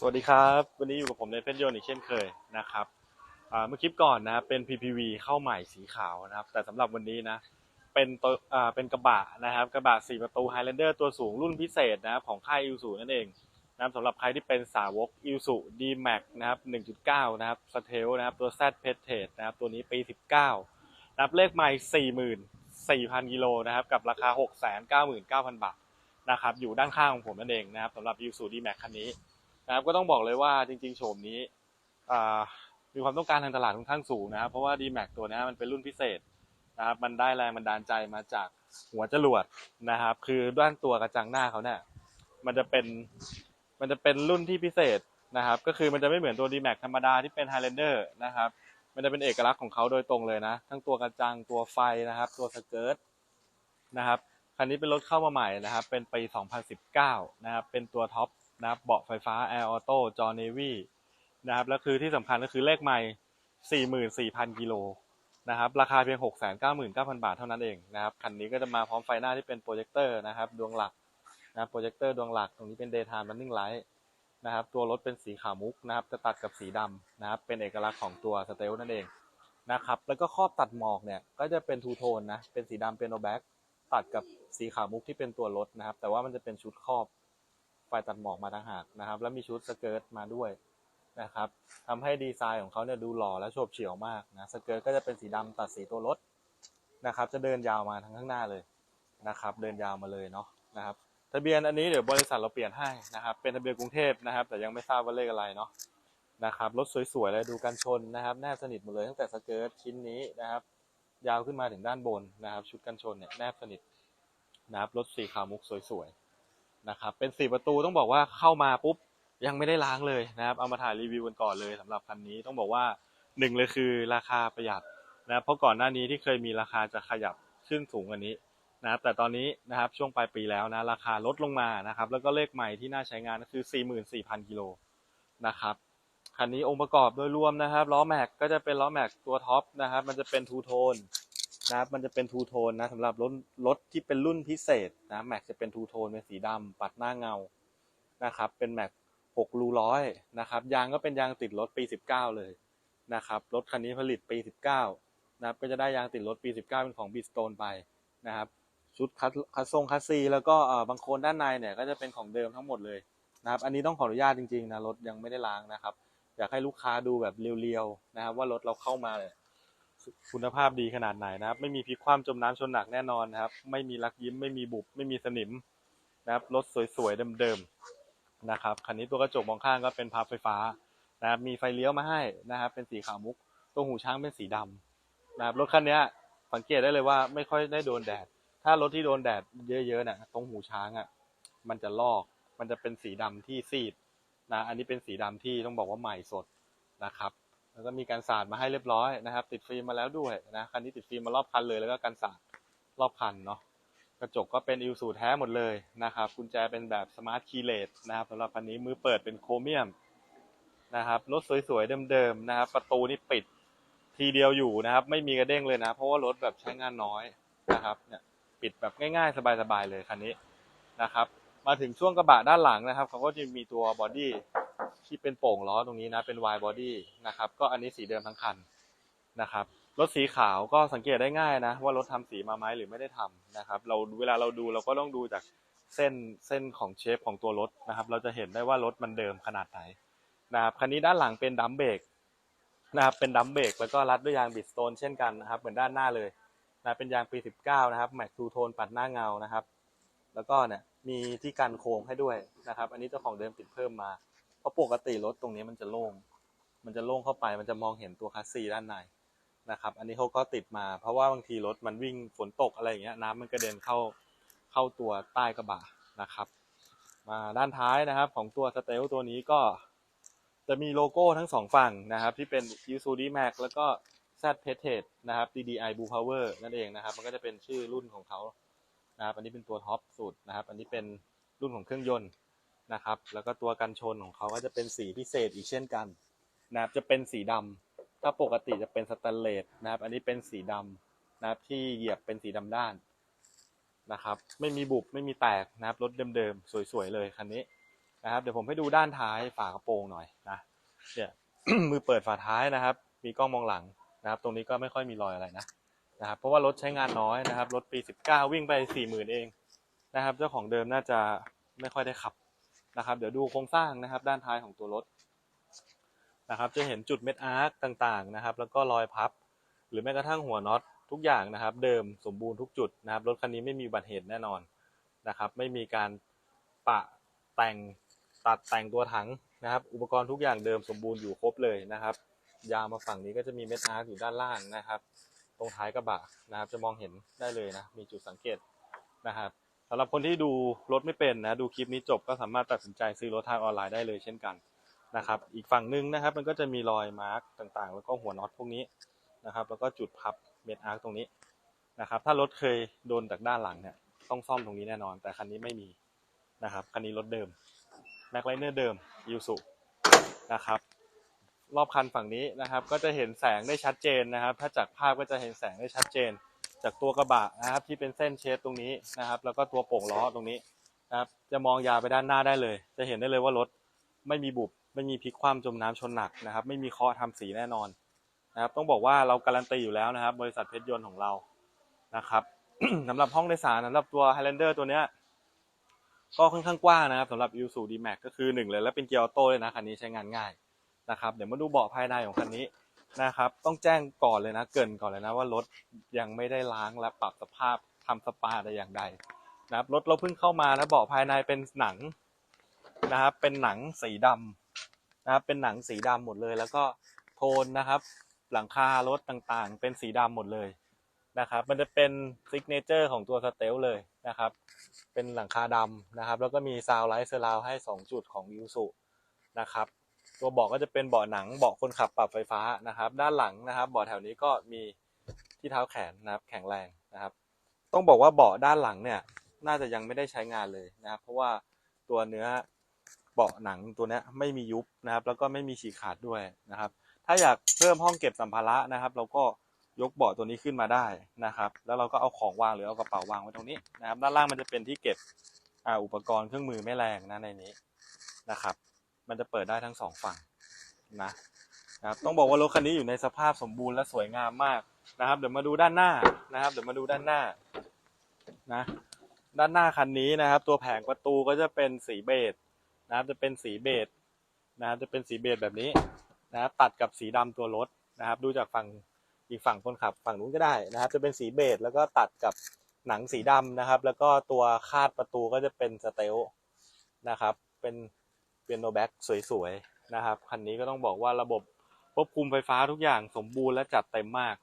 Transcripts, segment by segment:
สวัสดีครับ วันนี้อยู่กับผมในเพชรยนต์อีกเช่นเคยนะครับเมื่อคลิปก่อนนะเป็น PPV เข้าใหม่สีขาวนะครับ แต่สำหรับวันนี้นะเป็นตัวเป็นกระบะนะครับ กระบะ4ประตู Highlander ตัวสูงรุ่นพิเศษนะครับของค่าย i l s u นั่นเองนะสำหรับใครที่เป็นสาวก i l s u D-Max นะครับ 1.9 นะครับสเทลนะครับตัว Z p e t a g e นะครับตัวนี้ปี 19นะครับเลขใหม่44,000 กิโลนะครับกับราคา 699,000 บาทนะครับอยู่ด้านข้างของผมนั่นเองนะครับสำหรับ i l s u D-Max คันนี้ นะครับก็ต้องบอกเลยว่าจริง ๆ โฉมนี้มีความต้องการทางตลาดค่อนข้างสูงนะครับ เพราะว่า D-Max ตัวนี้มันเป็นรุ่นพิเศษนะครับมันได้แรงบันดาลใจมาจากหัวจรวดนะครับ คือด้านตัวกระจังหน้าเขาเนี่ยมันจะเป็นมันจะเป็นรุ่นที่พิเศษนะครับ ก็คือมันจะไม่เหมือนตัว D-Max ธรรมดาที่เป็น Highlander นะครับ มันจะเป็นเอกลักษณ์ของเขาโดยตรงเลยนะ ทั้งตัวกระจังตัวไฟนะครับ ตัวสเกิร์ตนะครับคันนี้เป็นรถเข้ามาใหม่นะครับ เป็นปี 2019 นะครับ เป็นตัวท็อป นะครับเบาะไฟฟ้า Air Auto จอ Navy นะครับแล้วคือที่สำคัญก็คือเลขใหม่ 44,000 กิโลนะครับราคาเพียง 699,000 บาทเท่านั้นเองนะครับคันนี้ก็จะมาพร้อมไฟหน้าที่เป็นโปรเจคเตอร์นะครับดวงหลักนะครับโปรเจคเตอร์ดวงหลักตรงนี้เป็น Daytime Running Light นะครับตัวรถเป็นสีขาวมุกนะครับจะตัดกับสีดำนะครับเป็นเอกลักษณ์ของตัวสเตลนั่นเองนะครับแล้วก็ครอบตัดหมอกเนี่ยก็จะเป็นทูโทนนะเป็นสีดำเป็นโนแบ็กตัดกับสีขาวมุกที่เป็นตัวรถนะครับแต่ว่ามันจะเป็นชุดครอบ ไฟตัดหมอกมาต่างหากนะครับ แล้วมีชุดสเกิร์ตมาด้วยนะครับทำให้ดีไซน์ของเขาเนี่ยดูหล่อและโฉบเฉี่ยวมากนะสเกิร์ตก็จะเป็นสีดำตัดสีตัวรถนะครับ จะเดินยาวมาทั้งข้างหน้าเลยนะครับ เดินยาวมาเลยเนาะนะครับ ทะเบียนอันนี้เดี๋ยวบริษัทเราเปลี่ยนให้นะครับ เป็นทะเบียนกรุงเทพนะครับ แต่ยังไม่ทราบว่าเลขอะไรเนาะนะครับรถสวยๆเลยดูกันชนนะครับ แนบสนิทหมดเลยตั้งแต่สเกิร์ตชิ้นนี้นะครับ ยาวขึ้นมาถึงด้านบนนะครับ ชุดกันชนเนี่ยแนบสนิทนะครับรถสีขาวมุกสวยๆ นะครับ เป็นสี่ประตูต้องบอกว่าเข้ามาปุ๊บยังไม่ได้ล้างเลยนะครับ เอามาถ่ายรีวิวกันก่อนเลยสำหรับคันนี้ต้องบอกว่าหนึ่งเลยคือราคาประหยัดนะเพราะก่อนหน้านี้ที่เคยมีราคาจะขยับขึ้นสูงกว่านี้นะครับ แต่ตอนนี้นะครับช่วงปลายปีแล้วนะราคาลดลงมานะครับ แล้วก็เลขใหม่ที่น่าใช้งานก็คือ 44,000กิโลนะครับคันนี้องค์ประกอบโดยรวมนะครับล้อแม็กก็จะเป็นล้อแม็กตัวท็อปนะครับ มันจะเป็นทูโทน นะครับมันจะเป็นทูโทนนะสำหรับรถรถที่เป็นรุ่นพิเศษนะแม็กจะเป็นทูโทนเป็นสีดำปัดหน้าเงานะครับ เป็นแม็ก6รูร้อยนะครับ ยางก็เป็นยางติดรถปี 19 เลยนะครับ รถคันนี้ผลิตปี 19 นะครับ ก็จะได้ยางติดรถปี 19 เป็นของบีสโตนไปนะครับ ชุดคัสคัสทรงคัสซี แล้วก็เออบางโคนด้านในเนี่ยก็จะเป็นของเดิมทั้งหมดเลยนะครับ อันนี้ต้องขออนุญาตจริงๆนะ รถยังไม่ได้ล้างนะครับ อยากให้ลูกค้าดูแบบเรียวๆนะครับ ว่ารถเราเข้ามาเนี่ย คุณภาพดีขนาดไหนนะครับ ไม่มีพลิกคว่ำจมน้ำชนหนักแน่นอนนะครับ ไม่มีลักยิ้มไม่มีบุบไม่มีสนิมนะครับรถสวยๆเดิมๆนะครับคันนี้ตัวกระจกมองข้างก็เป็นพับไฟฟ้านะครับมีไฟเลี้ยวมาให้นะครับ เป็นสีขาวมุก ตัวหูช้างเป็นสีดำนะครับรถคันนี้สังเกตได้เลยว่าไม่ค่อยได้โดนแดด ถ้ารถที่โดนแดดเยอะๆเนี่ยตรงหูช้างอะมันจะลอกมันจะเป็นสีดำที่ซีดนะอันนี้เป็นสีดำที่ต้องบอกว่าใหม่สดนะครับ แล้วก็มีการสาดมาให้เรียบร้อยนะครับ ติดฟิล์มมาแล้วด้วยนะคันนี้ติดฟิล์มมารอบคันเลยแล้วก็การสาดรอบคันเนาะกระจกก็เป็นอิลสูแท้หมดเลยนะครับกุญแจเป็นแบบสมาร์ทคีย์เลสนะครับสำหรับคันนี้มือเปิดเป็นโครเมียมนะครับรถสวยๆเดิมๆนะครับ ประตูนี่ปิดทีเดียวอยู่นะครับ ไม่มีกระเด้งเลยนะ เพราะว่ารถแบบใช้งานน้อยนะครับเนี่ยปิดแบบง่ายๆ สบายๆเลยคันนี้นะครับ มาถึงช่วงกระบะด้านหลังนะครับเขาก็จะมีตัวบอดี้ ที่เป็นโป่งล้อตรงนี้นะ เป็น wide body นะครับ ก็อันนี้สีเดิมทั้งคันนะครับ รถสีขาวก็สังเกตได้ง่ายนะ ว่ารถทำสีมาไหมหรือไม่ได้ทำนะครับ เราเวลาเราดูเราก็ต้องดูจากเส้นเส้นของเชฟของตัวรถนะครับ เราจะเห็นได้ว่ารถมันเดิมขนาดไหนนะครับ คันนี้ด้านหลังเป็นดัมเบรกนะครับ เป็นดัมเบรกแล้วก็รัดด้วยยางบิดสโตนเช่นกันนะครับ เหมือนด้านหน้าเลยนะเป็นยางปี 19 นะครับแม็กทูโทนปัดหน้าเงานะครับ แล้วก็เนี่ยมีที่กันโค้งให้ด้วยนะครับ อันนี้เจ้าของเดิมติดเพิ่มมา ราะปกติรถตรงนี้มันจะโล่ง มันจะโล่งเข้าไป มันจะมองเห็นตัวคัสซีด้านในนะครับ อันนี้เขาก็ติดมา เพราะว่าบางทีรถมันวิ่งฝนตกอะไรอย่างเงี้ย น้ำมันกระเด็นเข้าเข้าตัวใต้กระบะนะครับ มาด้านท้ายนะครับของตัวสเตลตัวนี้ก็จะมีโลโก้ทั้งสองฝั่งนะครับ ที่เป็น u s u d m a x แล้วก็ Z p e t e นะครับ DDI Blue Power นั่นเองนะครับ มันก็จะเป็นชื่อรุ่นของเขานะครับ อันนี้เป็นตัวท็อปสุดนะครับ อันนี้เป็นรุ่นของเครื่องยนต์ นะครับ แล้วก็ตัวกันชนของเขาก็จะเป็นสีพิเศษอีกเช่นกันนะครับจะเป็นสีดำถ้าปกติจะเป็นสแตนเลสนะครับ อันนี้เป็นสีดำนะครับที่เหยียบเป็นสีดำด้านนะครับ ไม่มีบุบไม่มีแตกนะครับรถเดิมๆสวยๆเลยคันนี้นะครับ เดี๋ยวผมให้ดูด้านท้ายฝากระโปรงหน่อยนะเนี่ยมือเปิดฝาท้ายนะครับ มีกล้องมองหลังนะครับ ตรงนี้ก็ไม่ค่อยมีรอยอะไรนะนะครับเพราะว่ารถใช้งานน้อยนะครับ รถปี 19 วิ่งไป 40,000 เองนะครับ เจ้าของเดิมน่าจะไม่ค่อยได้ขับ นะครับ เดี๋ยวดูโครงสร้างนะครับ ด้านท้ายของตัวรถนะครับ จะเห็นจุดเม็ดอาร์คต่างๆนะครับ แล้วก็รอยพับ หรือแม้กระทั่งหัวน็อตทุกอย่างนะครับ เดิมสมบูรณ์ทุกจุดนะครับ รถคันนี้ไม่มีอุบัติเหตุแน่นอนนะครับ ไม่มีการปะแต่งตัดแต่งตัวถังนะครับ อุปกรณ์ทุกอย่างเดิมสมบูรณ์อยู่ครบเลยนะครับ ยาวมาฝั่งนี้ก็จะมีเม็ดอาร์คอยู่ด้านล่างนะครับ ตรงท้ายกระบะนะครับ จะมองเห็นได้เลยนะ มีจุดสังเกตนะครับ สำหรับคนที่ดูรถไม่เป็นนะ ดูคลิปนี้จบก็สามารถตัดสินใจซื้อรถทางออนไลน์ได้เลยเช่นกันนะครับ อีกฝั่งหนึ่งนะครับ มันก็จะมีรอยมาร์กต่างๆ แล้วก็หัวน็อตพวกนี้นะครับ แล้วก็จุดพับเม็ดอาร์คตรงนี้นะครับ ถ้ารถเคยโดนจากด้านหลังเนี่ยต้องซ่อมตรงนี้แน่นอน แต่คันนี้ไม่มีนะครับ คันนี้รถเดิมแม็กไลเนอร์เดิมยูสุนะครับ รอบคันฝั่งนี้นะครับ ก็จะเห็นแสงได้ชัดเจนนะครับ ถ้าจากภาพก็จะเห็นแสงได้ชัดเจน จากตัวกระบะนะครับ ที่เป็นเส้นเชดตรงนี้นะครับ แล้วก็ตัวโป่งล้อตรงนี้นะครับ จะมองยาวไปด้านหน้าได้เลย จะเห็นได้เลยว่ารถไม่มีบุบไม่มีพลิกคว่ำจมน้ำชนหนักนะครับ ไม่มีเคาะทำสีแน่นอนนะครับ ต้องบอกว่าเราการันตีอยู่แล้วนะครับ บริษัทเพชรยนต์ของเรานะครับสำหรับห้องโดยสารสำหรับตัว Highlander ตัวเนี้ยก็ค่อนข้างกว้างนะครับสำหรับ i s u D-Max ก็คือหนึ่งเลย แล้วเป็นเกียร์ออโต้เลยนะคันนี้ใช้งานง่ายนะครับ เดี๋ยวมาดูเบาะภายในของคันนี้ นะครับ ต้องแจ้งก่อนเลยนะ เกินก่อนเลยนะว่ารถยังไม่ได้ล้างและปรับสภาพทำสปาแต่อย่างใดนะครับรถเราเพิ่งเข้ามานะเบาะภายในเป็นหนังนะครับ เป็นหนังสีดำนะครับ เป็นหนังสีดำหมดเลย แล้วก็โทนนะครับ หลังคารถต่างๆ เป็นสีดำหมดเลยนะครับ มันจะเป็นซิกเนเจอร์ของตัวสเตลเลยนะครับ เป็นหลังคาดำนะครับ แล้วก็มีซาวไลท์เซอร์ราวให้ 2 จุดของยูสุนะครับ ตัวเบาะก็จะเป็นเบาะหนังเบาะคนขับปรับไฟฟ้านะครับ ด้านหลังนะครับเบาะแถวนี้ก็มีที่เท้าแขนนะครับ แข็งแรงนะครับ ต้องบอกว่าเบาะด้านหลังเนี่ย น่าจะยังไม่ได้ใช้งานเลยนะครับ เพราะว่าตัวเนื้อเบาะหนังตัวนี้ไม่มียุบนะครับ แล้วก็ไม่มีฉีกขาดด้วยนะครับ ถ้าอยากเพิ่มห้องเก็บสัมภาระนะครับ เราก็ยกเบาะตัวนี้ขึ้นมาได้นะครับ แล้วเราก็เอาของวางหรือเอากระเป๋าวางไว้ตรงนี้นะครับ ด้านล่างมันจะเป็นที่เก็บอ,อุปกรณ์เครื่องมือแม่แรงนะในนี้นะครับ มันจะเปิดได้ทั้งสองฝั่งนะครับต้องบอกว่ารถคันนี้อยู่ในสภาพสมบูรณ์และสวยงามมากนะครับ เดี๋ยวมาดูด้านหน้านะครับ เดี๋ยวมาดูด้านหน้านะด้านหน้าคันนี้นะครับ ตัวแผงประตูก็จะเป็นสีเบจนะครับจะเป็นสีเบจนะครับจะเป็นสีเบจแบบนี้นะครับตัดกับสีดำตัวรถนะครับ ดูจากฝั่งอีกฝั่งคนขับฝั่งนู้นก็ได้นะครับ จะเป็นสีเบจแล้วก็ตัดกับหนังสีดำนะครับ แล้วก็ตัวคาดประตูก็จะเป็นสเตลนะครับ เป็น เปียโนแบ็กสวยๆนะครับ คันนี้ก็ต้องบอกว่าระบบควบคุมไฟฟ้าทุกอย่างสมบูรณ์และจัดเต็มมาก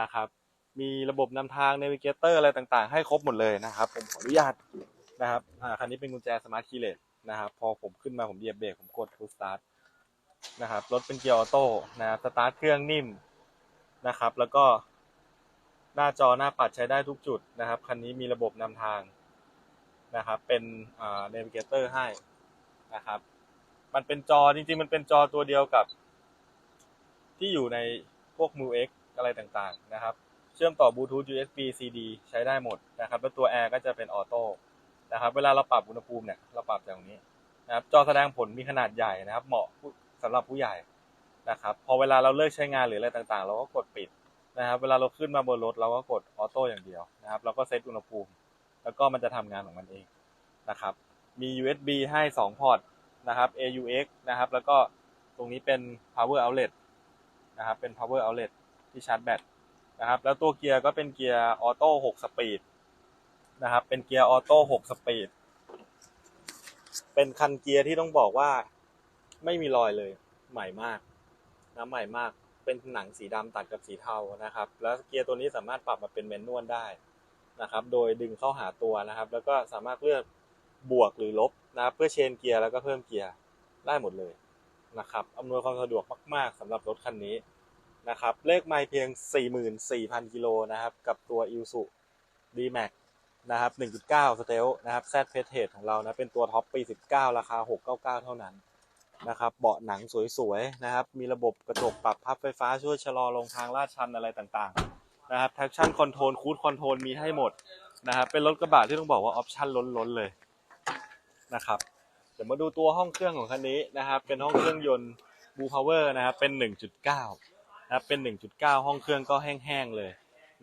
นะครับ มีระบบนำทาง n น v ิเกเตอร์อะไรต่างๆ ให้ครบหมดเลยนะครับ ผมขออนุญาตนะครับอ่าคันนี้เป็นกุญแจสมาร์ทคีย์เลสนะครับ พอผมขึ้นมาผมเหยียบเบรกผมกดฟูสตาร์ทนะครับรถเป็นเกียร์ออโต้นะครับสตาร์ทเครื่องนิ่มนะครับ แล้วก็หน้าจอหน้าปัดใช้ได้ทุกจุดนะครับ คันนี้มีระบบนำทางนะครับ เป็นอ่า n น v ิเกเตอร์ให้ นะครับ มันเป็นจอจริง ๆ มันเป็นจอตัวเดียวกับ ที่อยู่ในพวก m u X อะไรต่างๆนะครับ เชื่อมต่อบลูทูธ USB CD ใช้ได้หมดนะครับ แล้วตัวแอร์ก็จะเป็นออโต้นะครับ เวลาเราปรับอุณหภูมิเนี่ยเราปรับอย่างนี้นะครับ จอแสดงผลมีขนาดใหญ่นะครับ เหมาะสำหรับผู้ใหญ่นะครับ พอเวลาเราเลิกใช้งานหรืออะไรต่างๆ เราก็กดปิดนะครับ เวลาเราขึ้นมาบนรถเราก็กดออโต้อย่างเดียวนะครับ เราก็เซตอุณหภูมิ แล้วก็มันจะทำงานของมันเองนะครับ มี USB ให้ 2 พอร์ตนะครับ AUX นะครับ แล้วก็ตรงนี้เป็น power outlet นะครับ เป็น power outlet ที่ชาร์จแบตนะครับ แล้วตัวเกียร์ก็เป็นเกียร์ออโต้6สปีดนะครับ เป็นเกียร์ออโต้6สปีด เป็นคันเกียร์ที่ต้องบอกว่าไม่มีรอยเลย ใหม่มากนะใหม่มาก เป็นหนังสีดำตัดกับสีเทานะครับ แล้วเกียร์ตัวนี้สามารถปรับมาเป็นแมนนวลได้นะครับ โดยดึงเข้าหาตัวนะครับ แล้วก็สามารถเลือก บวกหรือลบนะครับเพื่อเชนเกียร์แล้วก็เพิ่มเกียร์ได้หมดเลยนะครับอำนวยความสะดวกมากๆสำหรับรถคันนี้นะครับเลขไม่เพียง 44,000 กิโลนะครับกับตัว i s u D-Max นะครับ 1.9 Stealth นะครับ Z p e t e ของเรานะ เป็นตัวท็อปปี 19 ราคา 699 เท่านั้นนะครับ เบาะหนังสวยๆ นะครับ มีระบบกระจกปรับพับไฟฟ้าช่วยชะลอลงทางลาดชันอะไรต่างๆ นะครับ traction control cruise control มีให้หมดนะครับ เป็นรถกระบะที่ต้องบอกว่าออปชั่นล้นๆ เลย นะครับ เดี๋ยวมาดูตัวห้องเครื่องของคันนี้นะครับ เป็นห้องเครื่องยนต์บูพาวเวอร์นะครับ เป็น 1.9นะครับ เป็น 1.9 ห้องเครื่องก็แห้งๆเลย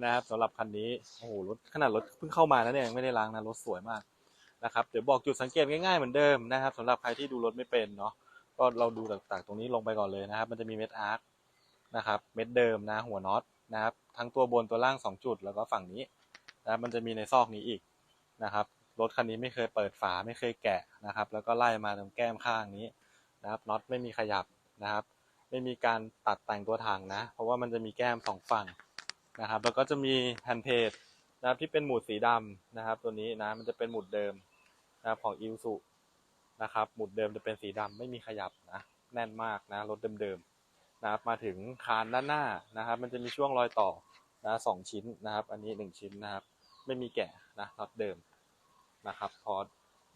นะครับสำหรับคันนี้ โอ้โห รถขนาดรถเพิ่งเข้ามานะเนี่ยยังไม่ได้ล้างนะ รถสวยมากนะครับ เดี๋ยวบอกจุดสังเกตง่ายๆเหมือนเดิมนะครับสำหรับใครที่ดูรถไม่เป็นเนาะ ก็เราดูต่างๆตรงนี้ลงไปก่อนเลยนะครับ มันจะมีเม็ดอาร์คนะครับ เม็ดเดิมนะ หัวน็อตนะครับ ทั้งตัวบนตัวล่าง 2 จุด แล้วก็ฝั่งนี้นะครับมันจะมีในซอกนี้อีกนะครับ รถคันนี้ไม่เคยเปิดฝาไม่เคยแกะนะครับ แล้วก็ไล่มาตรงแก้มข้างนี้นะครับน็อตไม่มีขยับนะครับ ไม่มีการตัดแต่งตัวถังนะ เพราะว่ามันจะมีแก้มสองฝั่งนะครับ แล้วก็จะมีแผ่นเพจนะครับที่เป็นหมุดสีดำนะครับ ตัวนี้นะมันจะเป็นหมุดเดิมนะครับของอิวสุนะครับ หมุดเดิมจะเป็นสีดำไม่มีขยับนะแน่นมากนะรถเดิมๆนะครับ มาถึงคานด้านหน้านะครับ มันจะมีช่วงรอยต่อนะสองชิ้นนะครับ อันนี้หนึ่งชิ้นนะครับ ไม่มีแกะนะน็อตเดิม นะครับ พอ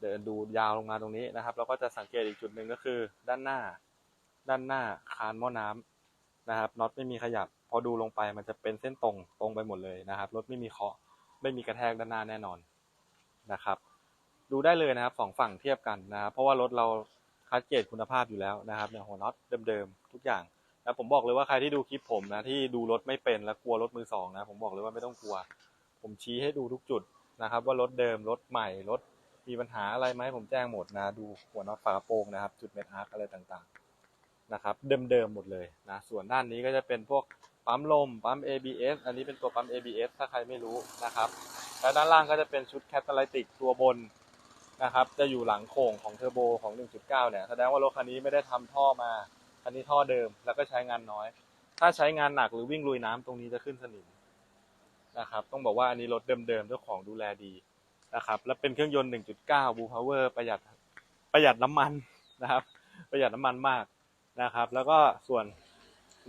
เดินดูยาวลงมาตรงนี้นะครับ เราก็จะสังเกตอีกจุดหนึ่งก็คือ ด้านหน้า ด้านหน้าคานหม้อน้ำนะครับน็อตไม่มีขยับ พอดูลงไปมันจะเป็นเส้นตรงตรงไปหมดเลยนะครับรถไม่มีเคาะไม่มีกระแทกด้านหน้าแน่นอนนะครับ ดูได้เลยนะครับสองฝั่งเทียบกันนะครับ เพราะว่ารถเราคัดเกรดคุณภาพอยู่แล้วนะครับเนี่ยหัวน็อตเดิมๆทุกอย่างแล้วผมบอกเลยว่าใครที่ดูคลิปผมนะที่ดูรถไม่เป็นและกลัวรถมือสองนะผมบอกเลยว่าไม่ต้องกลัว ผมชี้ให้ดูทุกจุด นะครับ ว่ารถเดิมรถใหม่รถมีปัญหาอะไรไหมผมแจ้งหมดนะ ดูหัวน็อตฝากระโปรงนะครับ จุดเม็ดอาร์คอะไรต่างๆนะครับ เดิมๆหมดเลยนะส่วนด้านนี้ก็จะเป็นพวกปั๊มลมปั๊ม ABS อันนี้เป็นตัวปั๊ม ABS ถ้าใครไม่รู้นะครับแล้วด้านล่างก็จะเป็นชุดแคตตาลิติกตัวบนนะครับ จะอยู่หลังโค้งของเทอร์โบของ 1.9 เนี่ย แสดงว่ารถคันนี้ไม่ได้ทำท่อมา คันนี้ท่อเดิมแล้วก็ใช้งานน้อย ถ้าใช้งานหนักหรือวิ่งลุยน้ำตรงนี้จะขึ้นสนิม นะครับ ต้องบอกว่าอันนี้รถเดิมๆเจ้าของดูแลดีนะครับ และเป็นเครื่องยนต์ 1.9 Blue Power ประหยัดประหยัดน้ำมันนะครับ ประหยัดน้ำมันมากนะครับ แล้วก็ส่วน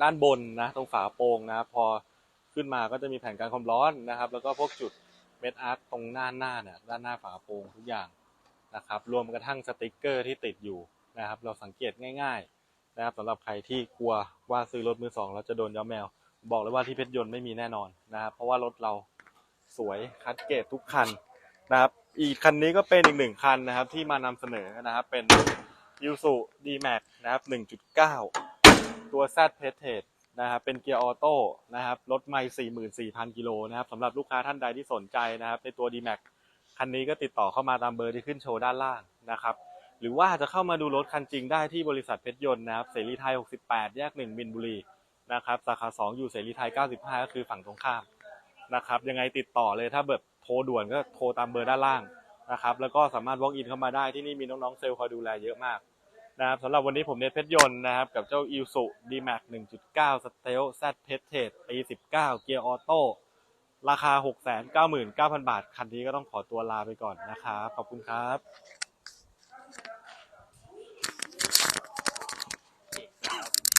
ด้านบนนะตรงฝาโปร่งนะครับ พอขึ้นมาก็จะมีแผ่นกันความร้อนนะครับ แล้วก็พวกจุดเม็ดอาร์ตตรงหน้าหน้าเนี่ยด้านหน้าฝาโปร่งทุกอย่างนะครับ รวมกระทั่งสติกเกอร์ที่ติดอยู่นะครับ เราสังเกตง่าย ๆ นะครับสำหรับใครที่กลัวว่าซื้อรถมือสองแล้วจะโดนย้อมแมว บอกเลยว่าที่เพชรยนต์ไม่มีแน่นอนนะครับ เพราะว่ารถเราสวยคัดเกรดทุกคันนะครับ อีกคันนี้ก็เป็นอีกหนึ่งคันนะครับ ที่มานำเสนอนะครับ เป็น y u s u D-Max นะครับ 1.9 ตัว Z p e t e นะครับเป็นเกียร์ออโต้นะครับรถไม่44,000 กิโลนะครับสำหรับลูกค้าท่านใดที่สนใจนะครับในตัว D-Max คันนี้ก็ติดต่อเข้ามาตามเบอร์ที่ขึ้นโชว์ด้านล่างนะครับหรือว่าจะเข้ามาดูรถคันจริงได้ที่บริษัทเพชรยนต์นะครับเสรีไทย 68 แยก 1 มินบุรี นะครับ สาขา 2 อยู่เสรีไทย 95 ก็คือฝั่งตรงข้ามนะครับ ยังไงติดต่อเลยถ้าแบบโทรด่วนก็โทรตามเบอร์ด้านล่างนะครับ แล้วก็สามารถ walk in เข้ามาได้ที่นี่มีน้องๆเซลล์คอยดูแลเยอะมากนะครับสำหรับวันนี้ผมเนทเพชรยนต์นะครับ กับเจ้า i l s u D-Max 1.9 Stealth Z p e t e ปี19เกียร์ออโต้ราคา699,000บาท คันนี้ก็ต้องขอตัวลาไปก่อนนะครับ ขอบคุณครับ